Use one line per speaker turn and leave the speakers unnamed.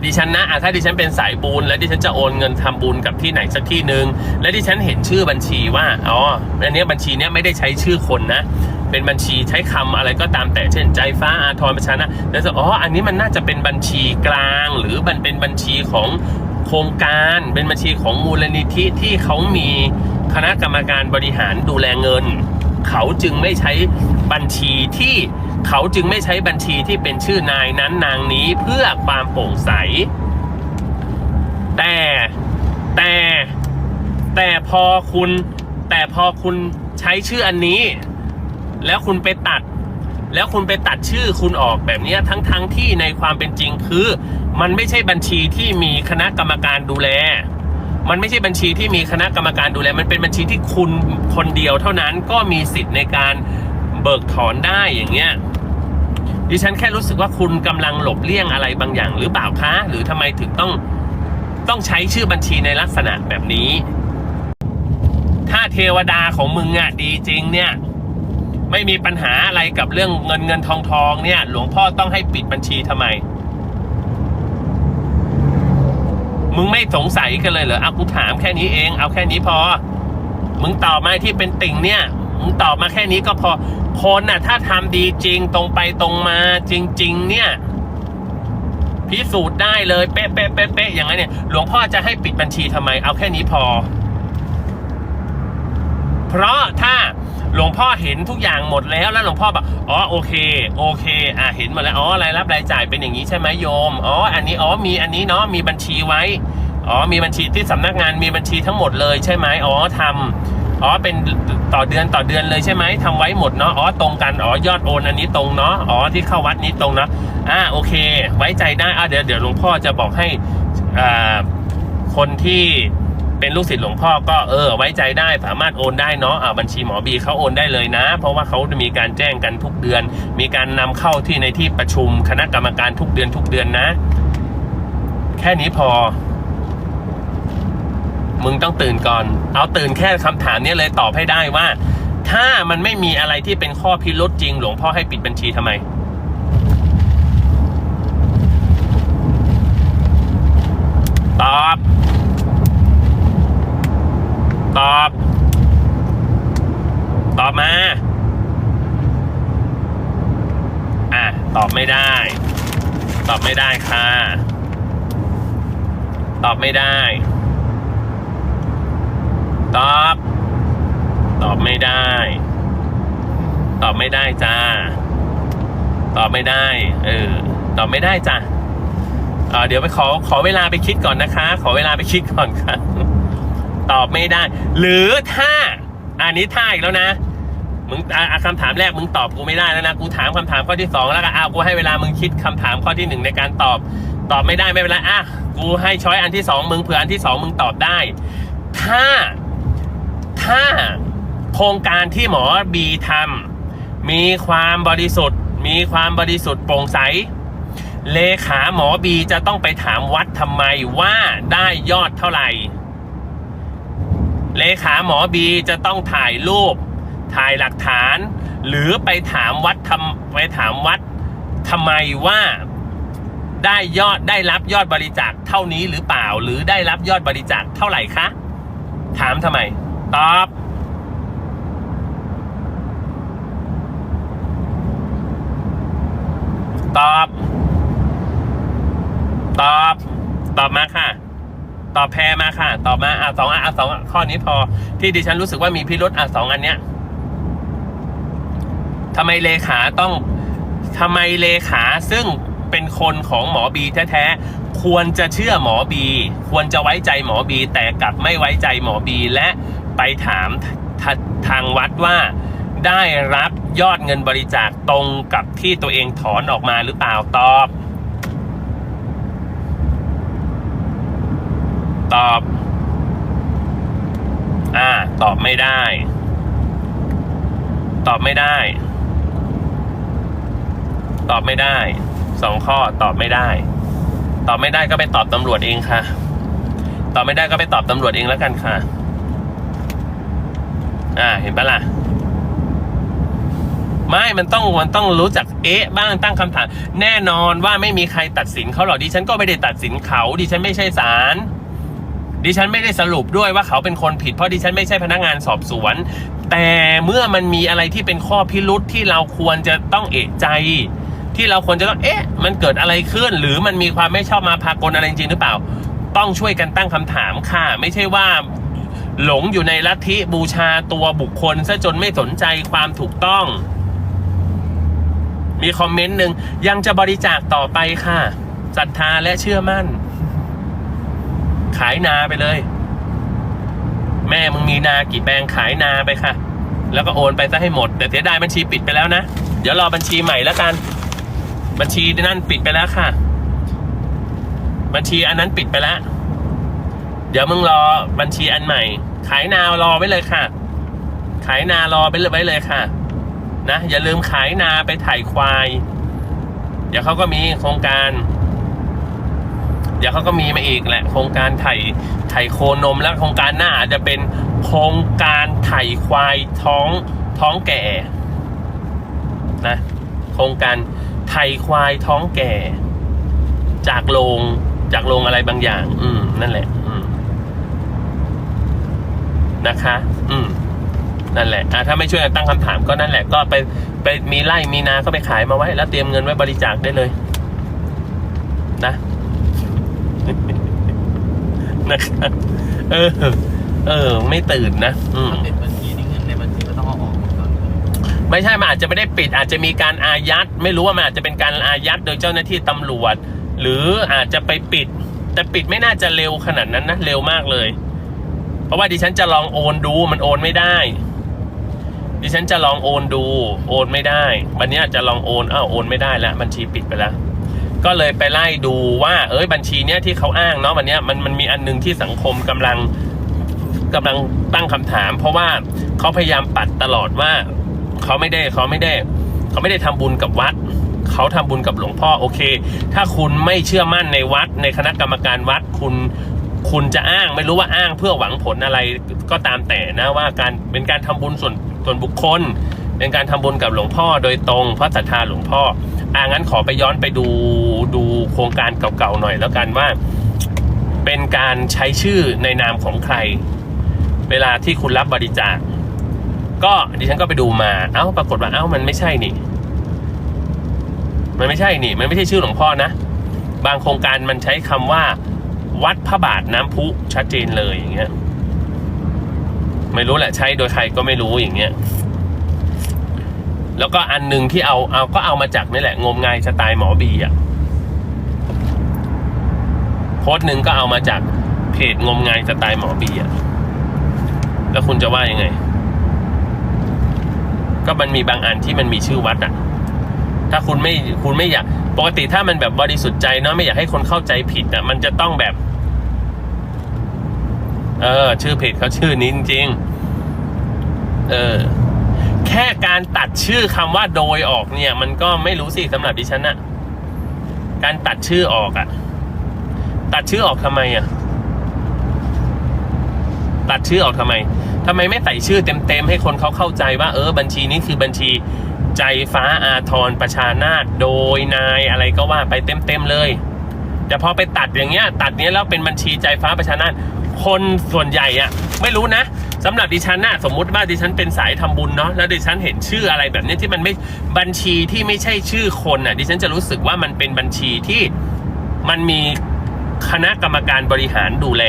บดิฉันนะถ้าดิฉันเป็นสายบุญแล้วดิฉันจะโอนเงินทำบุญกับที่ไหนสักที่หนึ่งแล้วดิฉันเห็นชื่อบัญชีว่าอ๋ออันนี้บัญชีเนี้ยไม่ได้ใช้ชื่อคนนะ เป็นบัญชีใช้คำอะไรก็ตามแต่เช่นใจฟ้าอาทรประชานะแล้วจะอ๋ออันนี้มันน่าจะเป็นบัญชีกลาง หรือมันเป็นบัญชีของโครงการเป็นบัญชีของมูลนิธิที่เขามีคณะกรรมการบริหารดูแลเงิน เขาจึงไม่ใช้บัญชีที่ เขาจึงไม่ใช้บัญชีที่เป็นชื่อนายนั้นนางนี้เพื่อความโปร่งใส แต่แต่แต่พอคุณ แต่พอคุณใช้ชื่ออันนี้ แล้วคุณไปตัด แล้วคุณไปตัดชื่อคุณออกแบบนี้ทั้งทั้งที่ในความเป็นจริงคือ มันไม่ใช่บัญชีที่มีคณะกรรมการดูแล มันไม่ใช่บัญชีที่มีคณะกรรมการดูแล มันเป็นบัญชีที่คุณคนเดียวเท่านั้นก็มีสิทธิ์ในการเบิกถอนได้อย่างเงี้ย ดิฉันแค่รู้สึกว่าคุณกำลังหลบเลี่ยงอะไรบางอย่าง หรือเปล่าคะ หรือทำไมถึงต้องต้องใช้ชื่อบัญชีในลักษณะแบบนี้ ถ้าเทวดาของมึงอะดีจริงเนี่ย ไม่มีปัญหาอะไรกับเรื่องเงินเงินทองทองเนี่ย หลวงพ่อต้องให้ปิดบัญชีทำไม มึงไม่สงสัยกันเลยเหรอเอากูถามแค่นี้เอง เอาแค่นี้พอ มึงตอบมาที่เป็นติ่งเนี่ย ตอบมาแค่นี้ก็พอคนน่ะ ถ้าทำดีจริงตรงไปตรงมาจริง ๆ เนี่ย พิสูจน์ได้เลยเป๊ะเป๊ะเป๊ะเป๊ะอย่างนั้นเนี่ยหลวงพ่อจะให้ปิดบัญชีทำไม เอาแค่นี้พอ เพราะถ้าหลวงพ่อเห็นทุกอย่างหมดแล้วแล้วหลวงพ่อบอกอ๋อโอเค โอเค อะเห็นหมดแล้วอ๋อรายรับรายจ่ายเป็นอย่างนี้ใช่ไหมโยมอ๋ออันนี้อ๋อมีอันนี้เนาะมีบัญชีไว้อ๋อมีบัญชีที่สำนักงานมีบัญชีทั้งหมดเลยใช่ไหมอ๋อทำ อ๋อเป็นต่อเดือนต่อเดือนเลยใช่ไหมทำไว้หมดเนาะอ๋อตรงกันอ๋อยอดโอนอันนี้ตรงเนาะอ๋อที่เข้าวัดนี้ตรงเนาะอ่าโอเค ไว้ใจได้อะเดี๋ยวเดี๋ยวหลวงพ่อจะบอกให้อ่าคนที่เป็นลูกศิษย์หลวงพ่อก็เออไว้ใจได้สามารถโอนได้เนาะอ่าบัญชีหมอบีเขาโอนได้เลยนะ เพราะว่าเขาจะมีการแจ้งกันทุกเดือน มีการนำเข้าที่ในที่ประชุมคณะกรรมการทุกเดือนทุกเดือนนะ แค่นี้พอ มึงต้องตื่นก่อน เอาตื่นแค่คำถามนี้เลยตอบให้ได้ว่า ถ้ามันไม่มีอะไรที่เป็นข้อพิรุษจริง หลวงพ่อให้ปิดบัญชีทำไม ตอบ ตอบ ตอบมาอะตอบไม่ได้ ตอบไม่ได้ค่ะ ตอบไม่ได้ ตอบ ตอบไม่ได้ ตอบไม่ได้จ้า ตอบไม่ได้ เออ ตอบไม่ได้จ้ะเเดี๋ยวไปขอขอเวลาไปคิดก่อนนะคะ ขอเวลาไปคิดก่อนค่ะ ตอบไม่ได้ หรือถ้า อันนี้ท่าอีกแล้วนะมึงอะอะคำถามแรกมึงตอบกูไม่ได้แล้วนะกูถามคำถามข้อที่สองแล้วก็อ้าวกูให้เวลามึงคิดคำถามข้อที่หนึ่งในการตอบ ตอบไม่ได้ไม่เป็นไรอะกูให้ช้อยอันที่สองมึงเผื่ออันที่สองมึงตอบได้ ถ้า ถ้าโครงการที่หมอบีทำมีความบริสุทธิ์ มีความบริสุทธิ์โปร่งใส เลขาหมอบีจะต้องไปถามวัดทำไมว่าได้ยอดเท่าไหร่ เลขาหมอบีจะต้องถ่ายรูป ถ่ายหลักฐาน หรือไปถามวัดทำไปถามวัดทำไมว่าได้ยอดได้รับยอดบริจาคเท่านี้หรือเปล่า หรือได้รับยอดบริจาคเท่าไหร่คะ ถามทำไม ตอบตอบ ตอบ ตอบมาค่ะ ตอบแพรมาค่ะ ตอบมาอะสองอะอะสองข้อนี้พอ ที่ดิฉันรู้สึกว่ามีพิรุษอะสองอันเนี้ยทำไมเลขาต้องทำไมเลขาซึ่งเป็นคนของหมอบีแท้ๆควรจะเชื่อหมอบี ควรจะไว้ใจหมอบี แต่กลับไม่ไว้ใจหมอบี และ ไปถามทาทางวัดว่าได้รับยอดเงินบริจาคตรงกับที่ตัวเองถอนออกมาหรือเปล่าตอบ ตอบ อ่า ตอบไม่ได้ ตอบไม่ได้ ตอบไม่ได้สองข้อตอบไม่ได้ ตอบไม่ได้ก็ไปตอบตำรวจเองค่ะ ตอบไม่ได้ก็ไปตอบตำรวจเองแล้วกันค่ะ อ่า เห็นปะล่ะ ไม่มันต้องมันต้องรู้จักเอ๊ะบ้างตั้งคำถาม แน่นอนว่าไม่มีใครตัดสินเขาหรอกดิฉันก็ไม่ได้ตัดสินเขา ดิฉันไม่ใช่ศาลดิฉันไม่ได้สรุปด้วยว่าเขาเป็นคนผิดเพราะดิฉันไม่ใช่พนักงานสอบสวน แต่เมื่อมันมีอะไรที่เป็นข้อพิรุษที่เราควรจะต้องเอะใจ ที่เราควรจะต้องเอ๊ะ มันเกิดอะไรขึ้น หรือมันมีความไม่ชอบมาพากลอะไรจริงหรือเปล่า ต้องช่วยกันตั้งคำถามค่ะ ไม่ใช่ว่า หลงอยู่ในลัทธิบูชาตัวบุคคลซะจนไม่สนใจความถูกต้อง มีคอมเมนต์หนึ่งยังจะบริจาคต่อไปค่ะศรัทธาและเชื่อมั่น ขายนาไปเลย แม่มึงมีนากี่แปลงขายนาไปค่ะ แล้วก็โอนไปซะให้หมด แต่เสียดายบัญชีปิดไปแล้วนะ เดี๋ยวรอบัญชีใหม่แล้วกัน บัญชีนั่นปิดไปแล้วค่ะ บัญชีอันนั้นปิดไปแล้วเดี๋ยวมึงรอบัญชีอันใหม่ ขายนารอไว้เลยค่ะ ขายนารอไปเลยไว้เลยค่ะ นะอย่าลืมขายนาไปถ่ายควาย เดี๋ยวเขาก็มีโครงการ เดี๋ยวเขาก็มีมาอีกแหละ โครงการไถ่ไถ่โคนมแล้วโครงการหน้าอาจจะเป็นโครงการไถ่ควายท้องท้องแก่ นะ โครงการไถ่ควายท้องแก่ จากโรงจากโรงอะไรบางอย่าง อืมนั่นแหละ อืม นะคะ อืมนั่นแหละอะถ้าไม่ช่วยกันตั้งคำถามก็นั่นแหละ ก็ไปไปมีไร่มีนาก็ไปขายมาไว้ แล้วเตรียมเงินไว้บริจาคได้เลย นะนะครับ เออ เออ ไม่ตื่นนะ อืม
ถ้าปิดบัญชีนี่เงินในบัญชีก็ต้องเอาออกหมดก่อน
ไม่ใช่มันอาจจะไม่ได้ปิด อาจจะมีการอายัด ไม่รู้ว่ามันอาจจะเป็นการอายัดโดยเจ้าหน้าที่ตำรวจ หรืออาจจะไปปิด แต่ปิดไม่น่าจะเร็วขนาดนั้นนะ เร็วมากเลย เพราะว่าดิฉันจะลองโอนดูมันโอนไม่ได้ ดิฉันจะลองโอนดู โอนไม่ได้ วันนี้จะลองโอนอ้าวโอนไม่ได้แล้วบัญชีปิดไปแล้วก็เลยไปไล่ดูว่า เอ้ยบัญชีเนี้ยที่เขาอ้างเนาะวันเนี้ยมันมันมีอันหนึงที่สังคมกำลังกำลังตั้งคำถาม เพราะว่าเขาพยายามปัดตลอดว่าเขาไม่ได้เขาไม่ได้ เขาไม่ได้ทำบุญกับวัด เขาทำบุญกับหลวงพ่อโอเค ถ้าคุณไม่เชื่อมั่นในวัด ในคณะกรรมการวัดคุณ คุณจะอ้างไม่รู้ว่าอ้างเพื่อหวังผลอะไรก็ตามแต่นะว่าการเป็นการทำบุญส่วนส่วนบุคคล เป็นการทำบุญกับหลวงพ่อโดยตรงเพราะศรัทธาหลวงพ่ออ่างั้นขอไปย้อนไปดูดูโครงการเก่าๆหน่อยแล้วกันว่า เป็นการใช้ชื่อในนามของใคร เวลาที่คุณรับบริจาคก็ดิฉันก็ไปดูมาเอ้าปรากฏว่าเอ้ามันไม่ใช่นี่ มันไม่ใช่นี่ มันไม่ใช่ชื่อหลวงพ่อนะ บางโครงการมันใช้คำว่า วัดพระบาทน้ำพุชัดเจนเลยอย่างเงี้ย ไม่รู้แหละใช้โดยใครก็ไม่รู้อย่างเงี้ย แล้วก็อันหนึ่งที่เอาเอาก็เอามาจากนี่แหละ งมงายสไตล์หมอบีอะโพสต์หนึ่งก็เอามาจากเพจงมงายสไตล์หมอบีอะแล้วคุณจะว่ายังไง ก็มันมีบางอันที่มันมีชื่อวัดอะถ้าคุณไม่คุณไม่อยาก ปกติถ้ามันแบบบริสุทธิ์ใจเนาะไม่อยากให้คนเข้าใจผิดอะ มันจะต้องแบบ เออ ชื่อเพจเขาชื่อนี้จริงเออ แค่การตัดชื่อคำว่าโดยออกเนี่ย มันก็ไม่รู้สิสำหรับดิฉันอะการตัดชื่อออกอะตัดชื่อออกทำไมอะตัดชื่อออกทำไมทำไมไม่ใส่ชื่อเต็มๆให้คนเขาเข้าใจว่า เออ บัญชีนี้คือบัญชีใจฟ้าอาทรประชานาตโดยนายอะไรก็ว่าไปเต็มๆเลย แต่พอไปตัดอย่างเงี้ย ตัดเนี้ยแล้วเป็นบัญชีใจฟ้าประชานาต คนส่วนใหญ่อะไม่รู้นะสำหรับดิฉันน่ะสมมุติว่าดิฉันเป็นสายทำบุญเนาะแล้วดิฉันเห็นชื่ออะไรแบบนี้ที่มันไม่บัญชีที่ไม่ใช่ชื่อคนอะดิฉันจะรู้สึกว่ามันเป็นบัญชีที่มันมีคณะกรรมการบริหารดูแล